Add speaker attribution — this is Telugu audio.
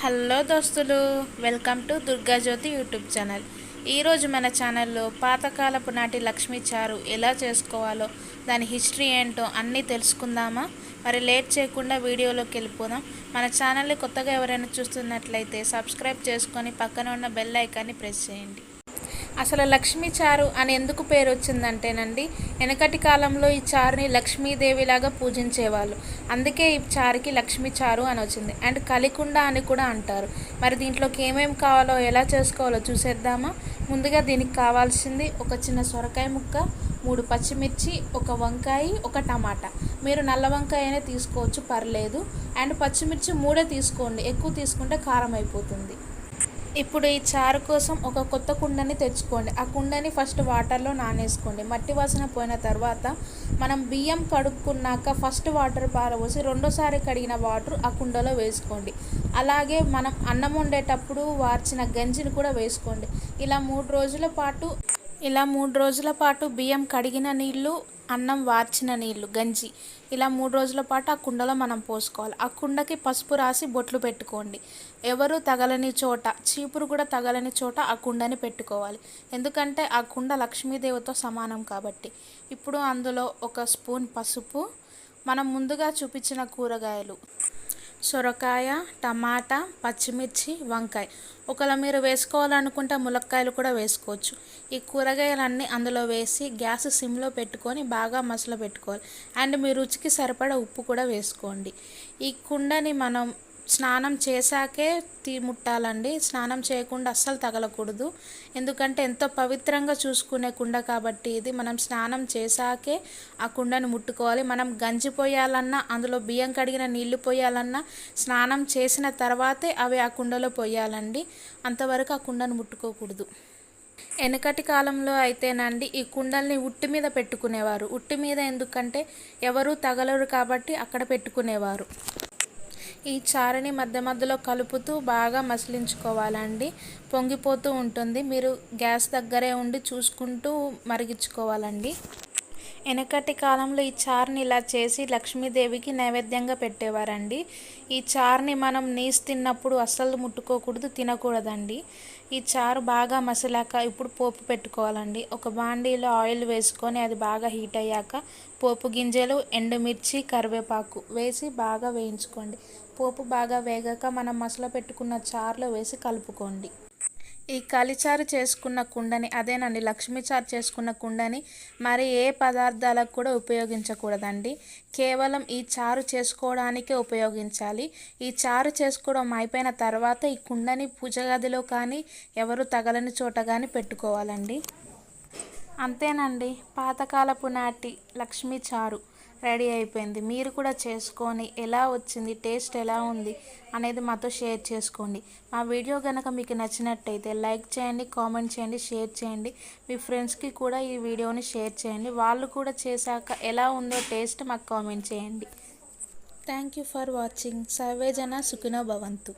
Speaker 1: హలో దోస్తులు welcome to Durgajyoti YouTube channel. ఈరోజు మన ఛానల్లో పాతకాలపు నాటి లక్ష్మీ చారు ఎలా చేసుకోవాలో దాని హిస్టరీ ఏంటో అన్నీ తెలుసుకుందామా? మరి లేట్ చేయకుండా వీడియోలోకి వెళ్ళిపోదాం. మన ఛానల్ని కొత్తగా ఎవరైనా చూస్తున్నట్లయితే సబ్స్క్రైబ్ చేసుకొని పక్కన ఉన్న బెల్ ఐకాన్ని ప్రెస్ చేయండి. అసలు లక్ష్మీ చారు అని ఎందుకు పేరు వచ్చిందంటేనండి వెనకటి కాలంలో ఈ చారుని లక్ష్మీదేవిలాగా పూజించేవాళ్ళు. అందుకే ఈ చారుకి లక్ష్మీ చారు అని వచ్చింది. అండ్ కలికుండ అని కూడా అంటారు. మరి దీంట్లోకి ఏమేమి కావాలో ఎలా చేసుకోవాలో చూసేద్దామా? ముందుగా దీనికి కావాల్సింది ఒక చిన్న సొరకాయ ముక్క మూడు పచ్చిమిర్చి ఒక వంకాయ ఒక టమాటా. మీరు నల్ల వంకాయ అయినా తీసుకోవచ్చు పర్లేదు. అండ్ పచ్చిమిర్చి మూడే తీసుకోండి. ఎక్కువ తీసుకుంటే కారం అయిపోతుంది. ఇప్పుడు ఈ చారు కోసం ఒక కొత్త కుండని తెచ్చుకోండి. ఆ కుండని ఫస్ట్ వాటర్లో నానేసుకోండి. మట్టి వాసన పోయిన తర్వాత మనం బియ్యం కడుక్కున్నాక ఫస్ట్ వాటర్ పారబోసి రెండోసారి కడిగిన వాటర్ ఆ కుండలో వేసుకోండి. అలాగే మనం అన్నం వండేటప్పుడు వార్చిన గంజిని కూడా వేసుకోండి. ఇలా మూడు రోజుల పాటు ఇలా మూడు రోజుల పాటు బియ్యం కడిగిన నీళ్ళు అన్నం వార్చిన నీళ్ళు గంజి. ఇలా మూడు రోజుల పాటు ఆ కుండలో మనం పోసుకోవాలి. ఆ కుండకి పసుపు రాసి బొట్లు పెట్టుకోండి. ఎవరు తగలని చోట చీపురు కూడా తగలని చోట ఆ కుండని పెట్టుకోవాలి. ఎందుకంటే ఆ కుండ లక్ష్మీదేవితో సమానం కాబట్టి. ఇప్పుడు అందులో ఒక స్పూన్ పసుపు. మనం ముందుగా చూపించిన కూరగాయలు. సొరకాయ టమాటా పచ్చిమిర్చి వంకాయ. ఒకవేళ మీరు వేసుకోవాలనుకుంటే ములక్కాయలు కూడా వేసుకోవచ్చు. ఈ కూరగాయలన్నీ అందులో వేసి గ్యాస్ సిమ్లో పెట్టుకొని బాగా మసలు పెట్టుకోవాలి అండ్ మీ రుచికి సరిపడా ఉప్పు కూడా వేసుకోండి. ఈ కుండని మనం స్నానం చేశాకే తీ ముట్టాలండి. స్నానం చేయకుండా అస్సలు తగలకూడదు. ఎందుకంటే ఎంతో పవిత్రంగా చూసుకునే కుండ కాబట్టి ఇది మనం స్నానం చేశాకే ఆ కుండను ముట్టుకోవాలి. మనం గంజి పోయాలన్నా అందులో బియ్యం కడిగిన నీళ్ళు పోయాలన్నా స్నానం చేసిన తర్వాతే అవి ఆ కుండలో పోయాలండి. అంతవరకు ఆ కుండను ముట్టుకోకూడదు. వెనకటి కాలంలో అయితేనండి ఈ కుండల్ని ఉట్టి మీద పెట్టుకునేవారు. ఉట్టి మీద ఎందుకంటే ఎవరు తగలరు కాబట్టి అక్కడ పెట్టుకునేవారు. ఈ చారుని మధ్య మధ్యలో కలుపుతూ బాగా మసిలించుకోవాలండి. పొంగిపోతూ ఉంటుంది. మీరు గ్యాస్ దగ్గరే ఉండి చూసుకుంటూ మరిగించుకోవాలండి. వెనకటి కాలంలో ఈ చారుని ఇలా చేసి లక్ష్మీదేవికి నైవేద్యంగా పెట్టేవారండి. ఈ చారుని మనం నీసు తిన్నప్పుడు అస్సలు ముట్టుకోకూడదు తినకూడదండి. ఈ చారు బాగా మసిలాక ఇప్పుడు పోపు పెట్టుకోవాలండి. ఒక బాండీలో ఆయిల్ వేసుకొని అది బాగా హీట్ అయ్యాక పోపు గింజలు ఎండుమిర్చి కరివేపాకు వేసి బాగా వేయించుకోండి. పోపు బాగా వేగాక మనం మసల పెట్టుకున్న చారులో వేసి కలుపుకోండి. ఈ కలిచారు చేసుకున్న కుండని అదేనండి లక్ష్మీచారు చేసుకున్న కుండని మరి ఏ పదార్థాలకు కూడా ఉపయోగించకూడదండి. కేవలం ఈ చారు చేసుకోవడానికే ఉపయోగించాలి. ఈ చారు చేసుకోవడం అయిపోయిన తర్వాత ఈ కుండని పూజ గదిలో కానీ ఎవరు తగలని చోట కానీ పెట్టుకోవాలండి. అంతేనండి పాతకాలపు నాటి లక్ష్మీచారు రెడీ అయిపోయింది. మీరు కూడా చేసుకొని ఎలా వచ్చింది టేస్ట్ ఎలా ఉంది అనేది మాతో షేర్ చేసుకోండి. మా వీడియో కనుక మీకు నచ్చినట్టయితే లైక్ చేయండి కామెంట్ చేయండి షేర్ చేయండి. మీ ఫ్రెండ్స్కి కూడా ఈ వీడియోని షేర్ చేయండి. వాళ్ళు కూడా చేశాక ఎలా ఉందో టేస్ట్ మాకు కామెంట్ చేయండి. థ్యాంక్ యూ ఫర్ వాచింగ్ సర్వేజన సుఖినో భవంతు.